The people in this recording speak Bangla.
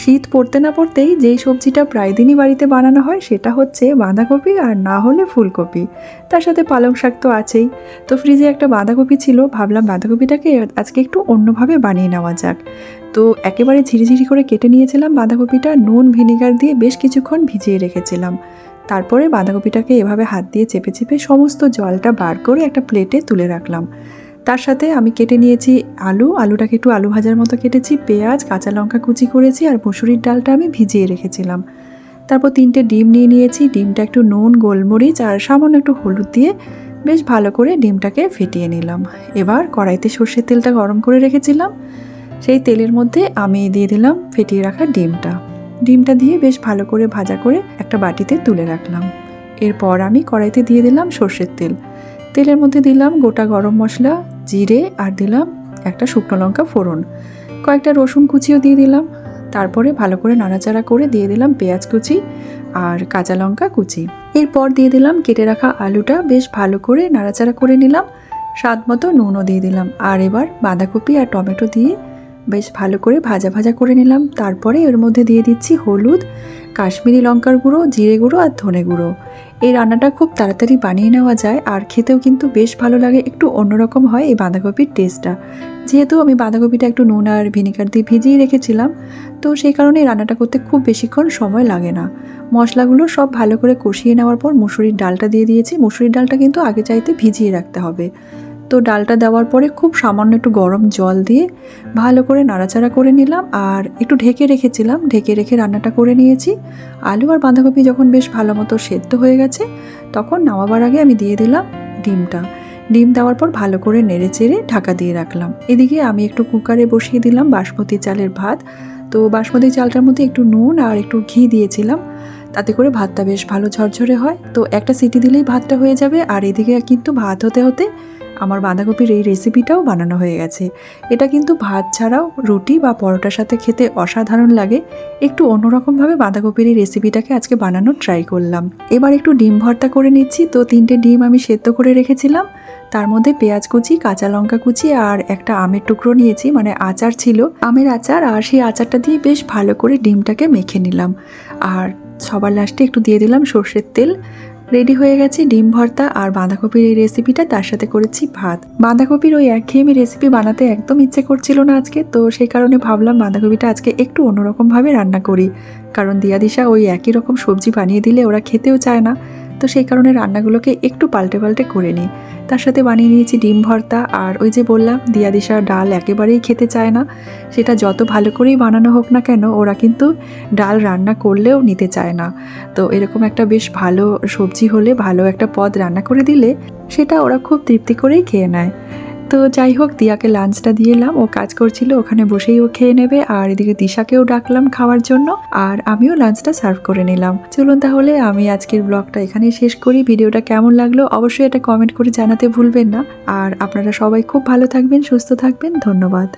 শীত পড়তে না পড়তেই যেই সবজিটা প্রায় দিনই বাড়িতে বানানো হয় সেটা হচ্ছে বাঁধাকপি আর না হলে ফুলকপি। তার সাথে পালং শাক তো আছেই। তো ফ্রিজে একটা বাঁধাকপি ছিল, ভাবলাম বাঁধাকপিটাকে আজকে একটু অন্যভাবে বানিয়ে নেওয়া যাক। তো একেবারে ঝিরিঝিরি করে কেটে নিয়েছিলাম বাঁধাকপিটা, নুন, ভিনিগার দিয়ে বেশ কিছুক্ষণ ভিজিয়ে রেখেছিলাম। তারপরে বাঁধাকপিটাকে এভাবে হাত দিয়ে চেপে চেপে সমস্ত জলটা বার করে একটা প্লেটে তুলে রাখলাম। তার সাথে আমি কেটে নিয়েছি আলু, আলুটাকে একটু আলু ভাজার মতো কেটেছি, পেঁয়াজ, কাঁচা লঙ্কা কুচি করেছি আর মুসুরির ডালটা আমি ভিজিয়ে রেখেছিলাম। তারপর তিনটে ডিম নিয়ে নিয়েছি, ডিমটা একটু নুন, গোলমরিচ আর সামান্য একটু হলুদ দিয়ে বেশ ভালো করে ডিমটাকে ফেটিয়ে নিলাম। এবার কড়াইতে সর্ষের তেলটা গরম করে রেখেছিলাম। সেই তেলের মধ্যে আমি দিয়ে দিলাম ফেটিয়ে রাখা ডিমটা। ডিমটা দিয়ে বেশ ভালো করে ভাজা করে একটা বাটিতে তুলে রাখলাম। এরপর আমি কড়াইতে দিয়ে দিলাম সর্ষের তেল। তেলের মধ্যে দিলাম গোটা গরম মশলা, জিরে আর দিলাম একটা শুকনো লঙ্কা ফোড়ন। কয়েকটা রসুন কুচিও দিয়ে দিলাম। তারপরে ভালো করে নাড়াচাড়া করে দিয়ে দিলাম পেঁয়াজ কুচি আর কাঁচা লঙ্কা কুচি। এরপর দিয়ে দিলাম কেটে রাখা আলুটা বেশ ভালো করে নাড়াচাড়া করে নিলাম। স্বাদ মতো নুনও দিয়ে দিলাম। আর এবার বাঁধাকপি আর টমেটো দিয়ে বেশ ভালো করে ভাজা ভাজা করে নিলাম। তারপরে এর মধ্যে দিয়ে দিচ্ছি হলুদ, কাশ্মীরি লঙ্কার গুঁড়ো, জিরে গুঁড়ো আর ধনে গুঁড়ো। এই রান্নাটা খুব তাড়াতাড়ি বানিয়ে নেওয়া যায় আর খেতেও কিন্তু বেশ ভালো লাগে। একটু অন্যরকম হয় এই বাঁধাকপির টেস্টটা যেহেতু আমি বাঁধাকপিটা একটু নুন আর ভিনিগার দিয়ে ভিজিয়ে রেখেছিলাম, তো সেই কারণে রান্নাটা করতে খুব বেশিক্ষণ সময় লাগে না। মশলাগুলো সব ভালো করে কষিয়ে নেওয়ার পর মুসুরির ডালটা দিয়ে দিয়েছি। মুসুরির ডালটা কিন্তু আগে চাইতে ভিজিয়ে রাখতে হবে। তো ডালটা দেওয়ার পরে খুব সামান্য একটু গরম জল দিয়ে ভালো করে নাড়াচাড়া করে নিলাম আর একটু ঢেকে রেখেছিলাম। ঢেকে রেখে রান্নাটা করে নিয়েছি। আলু আর বাঁধাকপি যখন বেশ ভালো মতো সেদ্ধ হয়ে গেছে, তখন নামাবার আগে আমি দিয়ে দিলাম ডিমটা। ডিম দেওয়ার পর ভালো করে নেড়ে চেড়ে ঢাকা দিয়ে রাখলাম। এদিকে আমি একটু কুকারে বসিয়ে দিলাম বাসমতি চালের ভাত। তো বাসমতি চালটার মধ্যে একটু নুন আর একটু ঘি দিয়েছিলাম। তাতে করে ভাতটা বেশ ভালো ঝরঝরে হয়। তো একটা সিটি দিলেই ভাতটা হয়ে যাবে। আর এদিকে কিন্তু ভাত হতে হতে আমার বাঁধাকপির এই রেসিপিটাও বানানো হয়ে গেছে। এটা কিন্তু ভাত ছাড়াও রুটি বা পরোটার সাথে খেতে অসাধারণ লাগে। একটু অন্যরকমভাবে বাঁধাকপির এই রেসিপিটাকে আজকে বানানোর ট্রাই করলাম। এবার একটু ডিম ভর্তা করে নিচ্ছি। তো তিনটে ডিম আমি সেদ্ধ করে রেখেছিলাম। তার মধ্যে পেঁয়াজ কুচি, কাঁচা লঙ্কা কুচি আর একটা আমের টুকরো নিয়েছি মানে আচার ছিল। আমের আচার আর সেই আচারটা দিয়ে বেশ ভালো করে ডিমটাকে মেখে নিলাম। আর সবার লাস্টে একটু দিয়ে দিলাম সর্ষের তেল। রেডি হয়ে গেছে ডিম ভর্তা আর বাঁধাকপির এই রেসিপিটা, তার সাথে করেছি ভাত। বাঁধাকপির ওই একঘেয়েমি রেসিপি বানাতে একদম ইচ্ছে করছিল না আজকে, তো সেই কারণে ভাবলাম বাঁধাকপিটা আজকে একটু অন্যরকমভাবে রান্না করি। কারণ দিয়া দিশা ওই একই রকম সবজি বানিয়ে দিলে ওরা খেতেও চায় না। তো সেই কারণে রান্নাগুলোকে একটু পাল্টে পাল্টে করে নিই। তার সাথে বানিয়ে নিয়েছি ডিম ভর্তা আর ওই যে বললাম, দিয়া দিশা ডাল একেবারেই খেতে চায় না। সেটা যত ভালো করেই বানানো হোক না কেন, ওরা কিন্তু ডাল রান্না করলেও নিতে চায় না। তো এরকম একটা বেশ ভালো সবজি হলে, ভালো একটা পদ রান্না করে দিলে, সেটা ওরা খুব তৃপ্তি করেই খেয়ে নেয়। তো যাই হোক, দিয়াকে লাঞ্চটা দিয়ে এলাম। ও কাজ করছিল, ওখানে বসেই ও খেয়ে নেবে। আর এদিকে দিশাকেও ডাকলাম খাওয়ার জন্য, আর আমিও লাঞ্চটা সার্ভ করে নিলাম। চলুন তাহলে, আমি আজকের ব্লগটা এখানেই শেষ করি। ভিডিওটা কেমন লাগল অবশ্যই এটা কমেন্ট করে জানাতে ভুলবেন না। আর আপনারা সবাই খুব ভালো থাকবেন, সুস্থ থাকবেন। ধন্যবাদ।